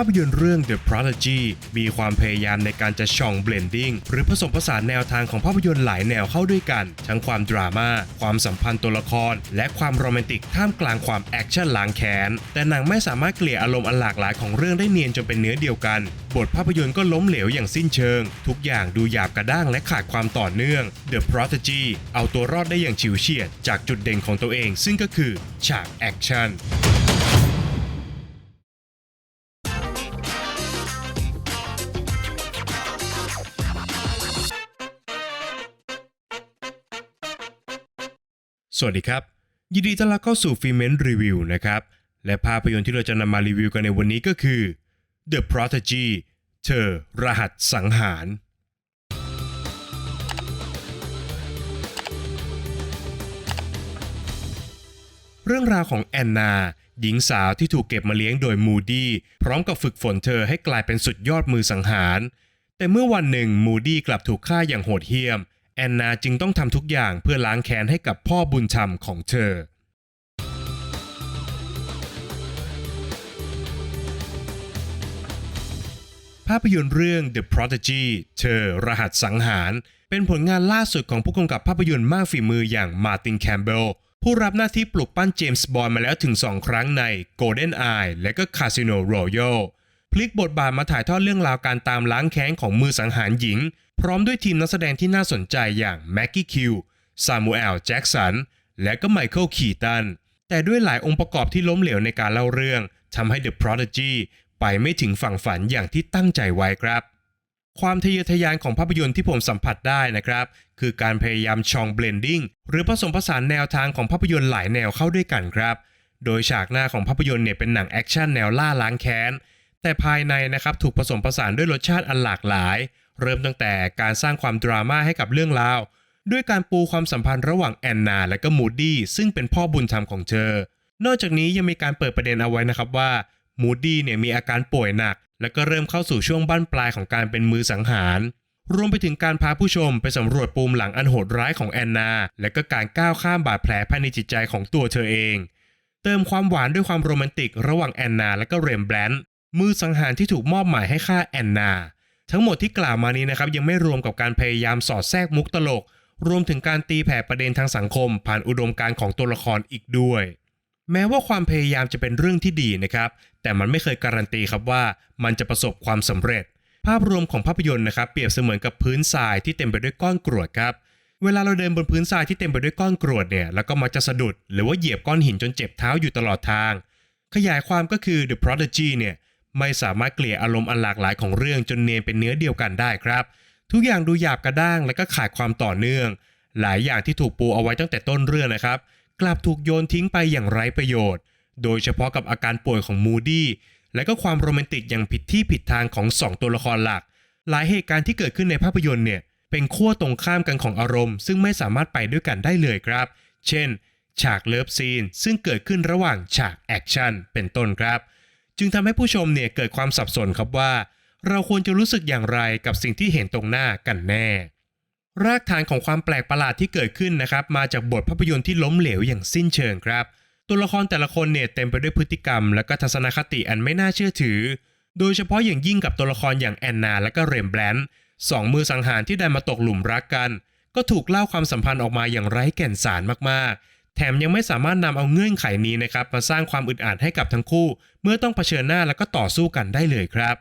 ภาพยนตร์เรื่อง The Prodigy มีความพยายามในการจะช่องเบลนดิ้งหรือผสมผสานแนวทางของภาพยนตร์หลายแนวเข้าด้วยกัน ทั้งความดราม่าความสัมพันธ์ตัวละคร และความโรแมนติกท่ามกลางความแอคชั่นล้างแค้นแต่หนังไม่สามารถเกลี่ยอารมณ์อันหลากหลายของเรื่องได้เนียนจนเป็นเนื้อเดียวกัน บทภาพยนตร์ก็ล้มเหลวอย่างสิ้นเชิง ทุกอย่างดูหยาบกระด้างและขาดความต่อเนื่อง The Prodigy เอาตัวรอดได้อย่างฉิวเฉียด จากจุดเด่นของตัวเอง ซึ่งก็คือฉากแอคชั่น สวัสดีครับ ยินดีต้อนรับเข้าสู่ฟิเมนรีวิวนะครับ และภาพยนตร์ที่เราจะนำมารีวิวกันในวันนี้ก็คือ The Prodigy เธอ รหัสสังหาร เรื่องราวของแอนนา หญิงสาวที่ถูกเก็บมาเลี้ยงโดยมูดี้พร้อมกับฝึกฝนเธอให้กลายเป็นสุดยอดมือสังหาร แต่เมื่อวันหนึ่งมูดี้กลับถูกฆ่าอย่างโหดเหี้ยม แอนนาจึงต้องทำทุกอย่างเพื่อล้างแค้นให้กับพ่อบุญธรรมของเธอ ภาพยนตร์เรื่อง The Prodigy เธอรหัสสังหาร เป็นผลงานล่าสุดของผู้กำกับภาพยนตร์มากฝีมืออย่างมาร์ตินแคมเบลผู้รับหน้าที่ปลุกปั้นเจมส์บอนด์มาแล้วถึง 2 ครั้งใน Golden Eye และก็ Casino Royale พลิกบทบาทมาถ่ายทอดเรื่องราวการตามล้างแค้นของมือสังหารหญิง พร้อมด้วยทีมนักแสดงที่น่าสนใจอย่างแม็กกี้คิวซามูเอลแจ็กสันและก็ไมเคิลคีตันแต่ด้วยหลายองค์ประกอบที่ล้มเหลวในการเล่าเรื่องทำให้ The Prodigy ไปไม่ถึงฝั่งฝันอย่างที่ตั้งใจไว้ครับ ความทะเยอทะยานของภาพยนตร์ที่ผมสัมผัสได้นะครับ คือการพยายามชองเบลนดิ้งหรือผสมผสานแนวทางของภาพยนตร์หลายแนวเข้าด้วยกันครับ โดยฉากหน้าของภาพยนตร์เนี่ยเป็นหนังแอคชั่นแนวล่าล้างแค้น แต่ภายในนะครับถูกผสมผสานด้วยรสชาติอันหลากหลาย เริ่มตั้งแต่การสร้างความดราม่าให้กับเรื่องราว ด้วยการปูความสัมพันธ์ระหว่างแอนนา และก็มูดดี้ซึ่งเป็นพ่อบุญธรรมของเธอ นอกจากนี้ยังมีการเปิดประเด็นเอาไว้นะครับว่ามูดดี้เนี่ยมีอาการป่วยหนัก และก็เริ่มเข้าสู่ช่วงบั้นปลายของการเป็นมือสังหาร รวมไปถึงการพาผู้ชมไปสำรวจปูมหลังอันโหดร้ายของแอนนา และก็การก้าวข้ามบาดแผลภายในจิตใจของตัวเธอเอง เติมความหวานด้วยความโรแมนติกระหว่างแอนนา และก็เรมแบรนต์ มือสังหารที่ถูกมอบหมายให้ฆ่าแอนนา ทั้งหมดที่กล่าวมานี้นะครับยังไม่รวมกับการพยายามสอดแทรกมุกตลก รวมถึงการตีแผ่ประเด็นทางสังคม ผ่านอุดมการณ์ของตัวละครอีกด้วย แม้ว่าความพยายามจะเป็นเรื่องที่ดีนะครับ แต่มันไม่เคยการันตีครับว่ามันจะประสบความสำเร็จ ภาพรวมของภาพยนตร์นะครับเปรียบเสมือนกับพื้นทรายที่เต็มไปด้วยก้อนกรวดครับเวลาเราเดินบนพื้นทรายที่เต็มไปด้วยก้อนกรวดเนี่ยแล้วก็มักจะสะดุด หรือว่าเหยียบก้อนหินจนเจ็บเท้าอยู่ตลอดทาง ขยายความก็คือ The Prodigy เนี่ย ไม่สามารถเกลี่ยอารมณ์อันหลากหลายของเรื่องจนเนียนเป็นเนื้อเดียวกันได้ครับ ทุกอย่างดูหยาบกระด้างและก็ขาดความต่อเนื่อง หลายอย่างที่ถูกปูเอาไว้ตั้งแต่ต้นเรื่องนะครับ กลับถูกโยนทิ้งไปอย่างไร้ประโยชน์ โดยเฉพาะกับอาการป่วยของมูดี้และก็ความโรแมนติกอย่างผิดที่ผิดทางของสองตัวละครหลัก หลายเหตุการณ์ที่เกิดขึ้นในภาพยนตร์เนี่ยเป็นขั้วตรงข้ามกันของอารมณ์ ซึ่งไม่สามารถไปด้วยกันได้เลยครับ เช่น ฉากเลิฟซีนซึ่งเกิดขึ้นระหว่างฉากแอคชั่นเป็นต้นครับ จึงทำให้ผู้ชมเนี่ยเกิดความสับสนครับว่า เราควรจะรู้สึกอย่างไรกับสิ่งที่เห็นตรงหน้ากันแน่ รากฐานของความแปลกประหลาดที่เกิดขึ้นนะครับ มาจากบทภาพยนตร์ที่ล้มเหลวอย่างสิ้นเชิงครับ ตัวละครแต่ละคนเนี่ยเต็มไปด้วยพฤติกรรม และก็ทัศนคติอันไม่น่าเชื่อถือ โดยเฉพาะอย่างยิ่งกับตัวละครอย่างแอนนา และก็เรมแบรนต์สองมือสังหารที่ได้มาตกหลุมรักกัน ก็ถูกเล่าความสัมพันธ์ออกมาอย่างไร้แก่นสารมากๆ แถมยังไม่สามารถนำเอาเงื่อนไขนี้นะครับมาสร้างความอึดอัดให้กับทั้งคู่ เมื่อต้องเผชิญหน้าแล้วก็ต่อสู้กันได้เลยครับ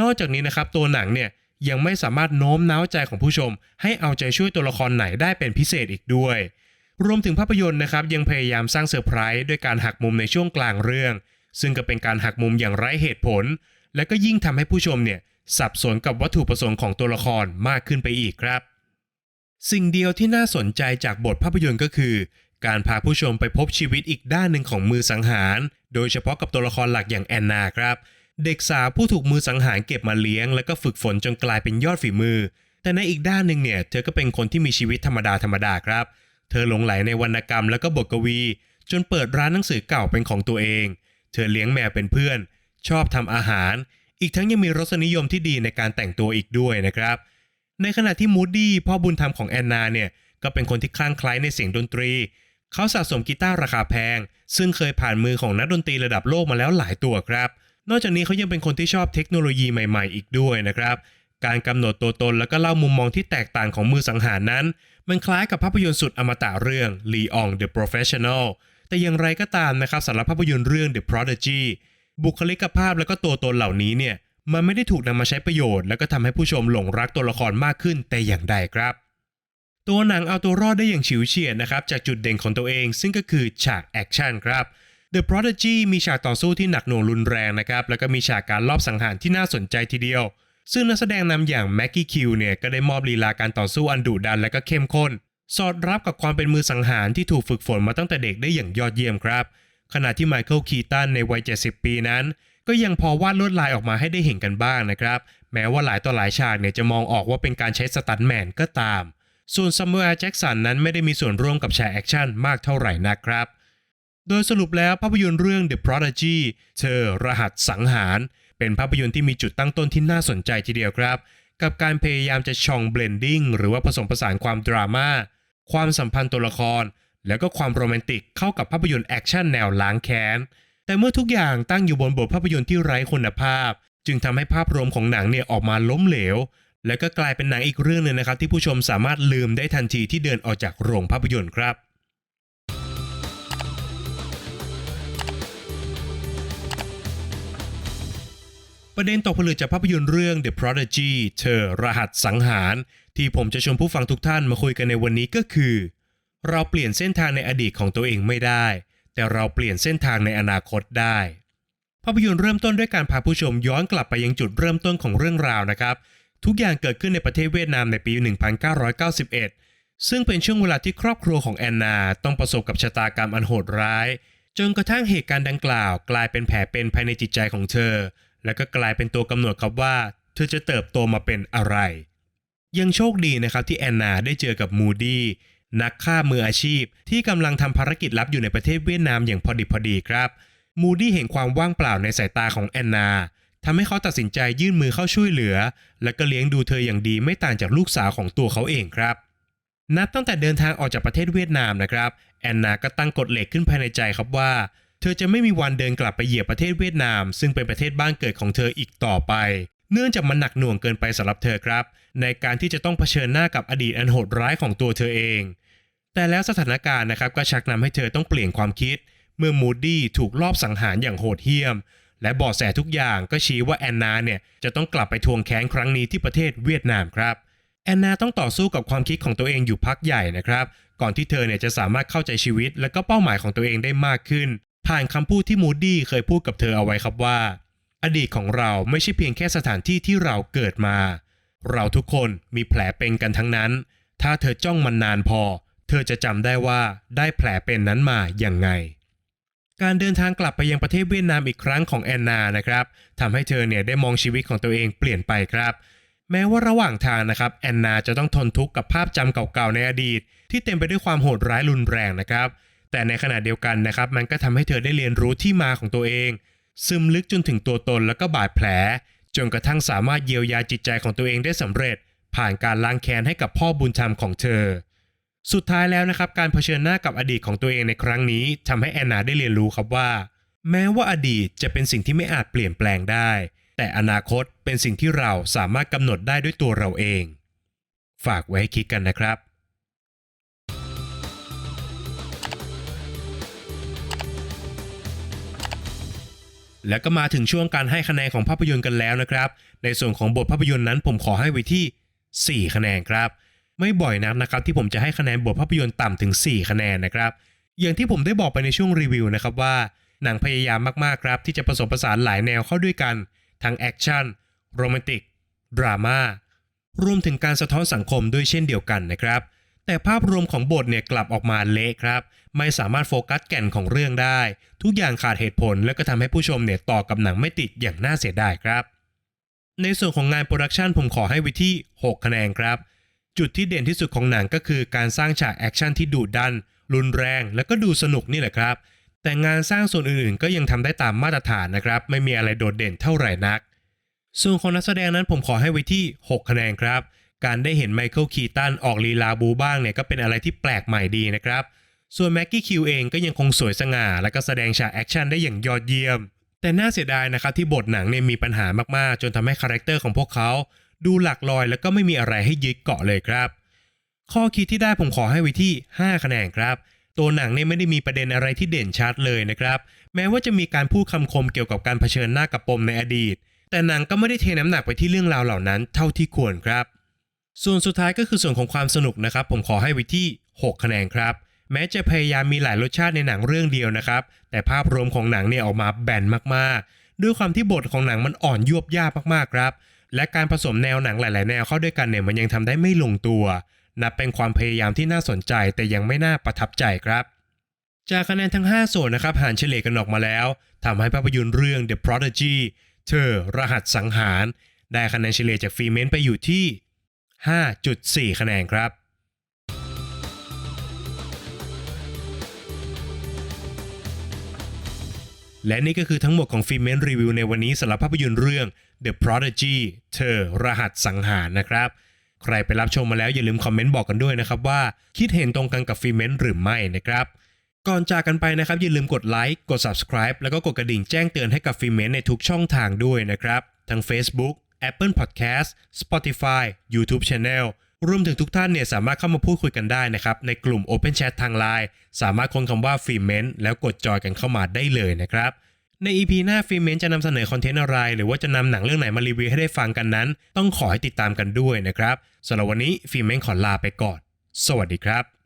นอกจากนี้นะครับตัวหนังเนี่ยยังไม่สามารถโน้มน้าวใจของผู้ชม ให้เอาใจช่วยตัวละครไหนได้เป็นพิเศษอีกด้วย รวมถึงภาพยนตร์นะครับยังพยายามสร้างเซอร์ไพรส์ด้วยการหักมุมในช่วงกลางเรื่อง ซึ่งก็เป็นการหักมุมอย่างไร้เหตุผล และก็ยิ่งทำให้ผู้ชมเนี่ยสับสนกับวัตถุประสงค์ของตัวละครมากขึ้นไปอีกครับ สิ่งเดียวที่น่าสนใจจากบทภาพยนตร์ก็คือ การพาผู้ชมไปพบชีวิตอีกด้านหนึ่งของมือสังหาร โดยเฉพาะกับตัวละครหลักอย่างแอนนาครับ เด็กสาวผู้ถูกมือสังหารเก็บมาเลี้ยง แล้วก็ฝึกฝนจนกลายเป็นยอดฝีมือ แต่ในอีกด้านหนึ่งเนี่ยเธอก็เป็นคนที่มีชีวิตธรรมดาธรรมดาครับ เธอหลงไหลในวรรณกรรมแล้วก็บทกวี จนเปิดร้านหนังสือเก่าเป็นของตัวเอง เธอเลี้ยงแมวเป็นเพื่อน ชอบทำอาหาร อีกทั้งยังมีรสนิยมที่ดีในการแต่งตัวอีกด้วยนะครับ ในขณะที่มูดดี้พ่อบุญธรรมของแอนนาเนี่ยก็เป็นคนที่คลั่งไคล้ในเสียงดนตรี เขาสะสมกีตาร์ราคาแพง ซึ่งเคยผ่านมือของนักดนตรีระดับโลกมาแล้วหลายตัวครับ นอกจากนี้เขายังเป็นคนที่ชอบเทคโนโลยีใหม่ๆ อีกด้วยนะครับ การกำหนดตัวตนแล้วก็เล่ามุมมองที่แตกต่างของมือสังหารนั้น มันคล้ายกับภาพยนตร์สุดอมตะเรื่อง Leon the Professional แต่อย่างไรก็ตามนะครับสำหรับภาพยนตร์เรื่อง The Prodigy บุคลิกภาพแล้วก็ตัวตนเหล่านี้เนี่ยมันไม่ได้ถูกนำมาใช้ประโยชน์ แล้วก็ทำให้ผู้ชมหลงรักตัวละครมากขึ้นแต่อย่างใดครับ ตัวหนังเอาตัวรอดได้อย่างฉิวเฉียดนะครับจากจุดเด่นของตัวเอง ซึ่งก็คือฉากแอคชั่นครับ The Prodigy มีฉากต่อสู้ที่หนักหน่วงรุนแรงนะครับแล้วก็มีฉากการลอบสังหารที่น่าสนใจทีเดียว ซึ่งนักแสดงนำอย่างแม็กกี้คิวเนี่ยก็ได้มอบลีลาการต่อสู้อันดุดันและก็เข้มข้น สอดรับกับความเป็นมือสังหารที่ถูกฝึกฝนมาตั้งแต่เด็กได้อย่างยอดเยี่ยมครับ ขณะที่ไมเคิลคีตันในวัย 70 ปีนั้น ก็ยังพอวาดลวดลายออกมาให้ได้เห็นกันบ้างนะครับ แม้ว่าหลายต่อหลายฉากเนี่ยจะมองออกว่าเป็นการใช้สตันแมนก็ตาม ส่วนซัมเมอร์แจ็กสันนั้นไม่ได้มีส่วนร่วมกับฉากแอคชั่นมากเท่าไหร่นะครับ โดยสรุปแล้วภาพยนตร์เรื่อง The Prodigy เธอรหัสสังหาร เป็นภาพยนตร์ที่มีจุดตั้งต้นที่น่าสนใจทีเดียวครับ กับการพยายามจะช่องเบลนดิ้งหรือว่าผสมผสานความดราม่าความสัมพันธ์ตัวละคร แล้วก็ความโรแมนติกเข้ากับภาพยนตร์แอคชั่นแนวล้างแค้นแต่เมื่อทุกอย่างตั้งอยู่บนบทภาพยนตร์ที่ไร้คุณภาพ จึงทำให้ภาพรวมของหนังเนี่ยออกมาล้มเหลว และก็กลายเป็นหนังอีกเรื่องหนึ่งนะครับ ที่ผู้ชมสามารถลืมได้ทันทีที่เดินออกจากโรงภาพยนตร์ครับประเด็นตกผลึกจากภาพยนตร์เรื่อง The Prodigy เธอรหัสสังหาร ที่ผมจะชวนผู้ฟังทุกท่านมาคุยกันในวันนี้ก็คือ เราเปลี่ยนเส้นทางในอดีตของตัวเองไม่ได้ แต่เราเปลี่ยนเส้นทางในอนาคตได้ ภาพยนตร์เริ่มต้นด้วยการพาผู้ชมย้อนกลับไปยังจุดเริ่มต้นของเรื่องราวนะครับ ทุกอย่างเกิดขึ้นในประเทศเวียดนามในปี 1991 ซึ่งเป็นช่วงเวลาที่ครอบครัวของแอนนาต้องประสบกับชะตากรรมอันโหดร้าย จนกระทั่งเหตุการณ์ดังกล่าว กลายเป็นแผลเป็นภายในจิตใจของเธอ และก็กลายเป็นตัวกำหนดครับว่า เธอจะเติบโตมาเป็นอะไร ยังโชคดีนะครับที่แอนนาได้เจอกับมูดี้นักฆ่ามืออาชีพ ที่กำลังทำภารกิจลับอยู่ในประเทศเวียดนามอย่างพอดิบพอดีครับ มูดี้เห็นความว่างเปล่าในสายตาของแอนนา ทำให้เขาตัดสินใจยื่นมือเข้าช่วยเหลือ และก็เลี้ยงดูเธออย่างดีไม่ต่างจากลูกสาวของตัวเขาเองครับ นับตั้งแต่เดินทางออกจากประเทศเวียดนามนะครับ แอนนาก็ตั้งกฎเหล็กขึ้นภายในใจครับว่า เธอจะไม่มีวันเดินกลับไปเหยียบประเทศเวียดนาม ซึ่งเป็นประเทศบ้านเกิดของเธออีกต่อไป เนื่องจากมันหนักหน่วงเกินไปสำหรับเธอครับ ในการที่จะต้องเผชิญหน้ากับอดีตอันโหดร้ายของตัวเธอเอง แต่แล้วสถานการณ์นะครับก็ชักนำให้เธอต้องเปลี่ยนความคิด เมื่อมูดี้ถูกลอบสังหารอย่างโหดเหี้ยม และบาะแสทุกอย่างก็ชี้ว่าแอนนาเนี่ยจะต้องกลับไปทวงแค้นครั้งนี้ที่ประเทศเวียดนามครับ แอนนาต้องต่อสู้กับความคิดของตัวเองอยู่พักใหญ่นะครับ ก่อนที่เธอเนี่ยจะสามารถเข้าใจชีวิต และก็เป้าหมายของตัวเองได้มากขึ้น ผ่านคำพูดที่มูดี้เคยพูดกับเธอเอาไว้ครับว่า อดีตของเราไม่ใช่เพียงแค่สถานที่ที่เราเกิดมา เราทุกคนมีแผลเป็นกันทั้งนั้น ถ้าเธอจ้องมันนานพอ เธอจะจำได้ว่าได้แผลเป็นนั้นมาอย่างไง การเดินทางกลับไปยังประเทศเวียดนามอีกครั้งของแอนนานะครับทำให้เธอเนี่ยได้มองชีวิตของตัวเองเปลี่ยนไปครับแม้ว่าระหว่างทางนะครับแอนนาจะต้องทนทุกข์กับภาพจำเก่าๆในอดีต ที่เต็มไปด้วยความโหดร้ายรุนแรงนะครับ แต่ในขณะเดียวกันนะครับ มันก็ทำให้เธอได้เรียนรู้ที่มาของตัวเอง ซึมลึกจนถึงตัวตนแล้วก็บาดแผล จนกระทั่งสามารถเยียวยาจิตใจของตัวเองได้สำเร็จ ผ่านการล้างแค้นให้กับพ่อบุญธรรมของเธอ สุดท้ายแล้วนะครับ การเผชิญหน้ากับอดีตของตัวเองในครั้งนี้ทำให้แอนนาได้เรียนรู้ครับว่า แม้ว่าอดีตจะเป็นสิ่งที่ไม่อาจเปลี่ยนแปลงได้ แต่อนาคตเป็นสิ่งที่เราสามารถกำหนดได้ด้วยตัวเราเอง ฝากไว้ให้คิดกันนะครับแล้วก็มาถึงช่วงการให้คะแนนของภาพยนตร์กันแล้วนะครับ ในส่วนของบทภาพยนตร์นั้นผมขอให้ไว้ที่ 4 คะแนนครับ ไม่บ่อยนักนะครับที่ผมจะให้คะแนนบทภาพยนตร์ต่ำถึง 4 คะแนนนะครับ อย่างที่ผมได้บอกไปในช่วงรีวิวนะครับว่าหนังพยายามมากๆครับ ที่จะผสมผสานหลายแนวเข้าด้วยกัน ทั้งแอคชั่นโรแมนติกดราม่ารวมถึงการสะท้อนสังคมด้วยเช่นเดียวกันนะครับ แต่ภาพรวมของบทเนี่ยกลับออกมาเละครับ ไม่สามารถโฟกัสแก่นของเรื่องได้ ทุกอย่างขาดเหตุผล และก็ทำให้ผู้ชมเนี่ยต่อกับหนังไม่ติดอย่างน่าเสียดายครับ ในส่วนของงานโปรดักชันผมขอให้ไว้ที่ 6 คะแนนครับ จุดที่เด่นที่สุดของหนังก็คือการสร้างฉากแอคชั่นที่ดุดัน รุนแรง และก็ดูสนุกนี่แหละครับ แต่งานสร้างส่วนอื่นๆ ก็ยังทำได้ตามมาตรฐานนะครับ ไม่มีอะไรโดดเด่นเท่าไหร่นัก ส่วนของนักแสดงนั้นผมขอให้ไว้ที่ 6 คะแนนครับ การได้เห็นไมเคิลคีตันออกลีลาบูบ้างเนี่ยก็เป็นอะไรที่แปลกใหม่ดีนะครับ ส่วนแม็กกี้คิวเองก็ยังคงสวยสง่า และก็แสดงฉากแอคชั่นได้อย่างยอดเยี่ยม แต่น่าเสียดายนะครับที่บทหนังเนี่ยมีปัญหามากๆ จนทำให้คาแรคเตอร์ของพวกเขา ดูหลักลอยแล้วก็ไม่มีอะไรให้ยึดเกาะเลยครับ ข้อคิดที่ได้ผมขอให้ไว้ที่ 5 คะแนนครับ ตัวหนังเนี่ยไม่ได้มีประเด็นอะไรที่เด่นชัดเลยนะครับ แม้ว่าจะมีการพูดคำคมเกี่ยวกับการเผชิญหน้ากับปมในอดีต แต่หนังก็ไม่ได้เทน้ำหนักไปที่เรื่องราวเหล่านั้นเท่าที่ควรครับ ส่วนสุดท้ายก็คือส่วนของความสนุกนะครับ ผมขอให้ไว้ที่ 6 คะแนนครับแม้จะพยายามมีหลายรสชาติในหนังเรื่องเดียวนะครับ แต่ภาพรวมของหนังเนี่ยออกมาแบนมากๆ ด้วยความที่บทของหนังมันอ่อนยวบยากมากๆครับ และการผสมแนวหนังหลาย ๆ แนวเข้าด้วยกันเนี่ยมันยังทำได้ไม่ลงตัว นับเป็นความพยายามที่น่าสนใจแต่ยังไม่น่าประทับใจครับ จากคะแนนทั้ง 5 ส่วนนะครับหารเฉลี่ยกันออกมาแล้วทำให้ภาพยนตร์เรื่อง The Prodigy เธอ รหัสสังหาร ได้คะแนนเฉลี่ยจากฟีเมนไปอยู่ที่ 5.4 คะแนนครับและนี่ก็คือทั้งหมดของฟิเมนรีวิวในวันนี้สำหรับภาพยนตร์เรื่อง The Prodigy เธอรหัสสังหารนะครับ ใครไปรับชมมาแล้วอย่าลืมคอมเมนต์บอกกันด้วยนะครับว่าคิดเห็นตรงกันกับฟิเมนหรือไม่นะครับ ก่อนจากกันไปนะครับ อย่าลืมกดไลค์กด subscribe แล้วก็กดกระดิ่งแจ้งเตือนให้กับฟิเมนในทุกช่องทางด้วยนะครับ ทั้ง Facebook Apple Podcast Spotify YouTube Channel รวมถึงทุกท่านเนี่ยสามารถเข้ามาพูดคุยกันได้นะครับ ในกลุ่ม Open Chat ทาง Line สามารถค้นคำว่าฟิเมนแล้วกดจอยกันเข้ามาได้เลยนะครับ ใน EP หน้าฟิเมนจะนำเสนอคอนเทนต์อะไร หรือว่าจะนำหนังเรื่องไหนมารีวิวให้ได้ฟังกันนั้น ต้องขอให้ติดตามกันด้วยนะครับสำหรับวันนี้ฟิเมนขอลาไปก่อน สวัสดีครับ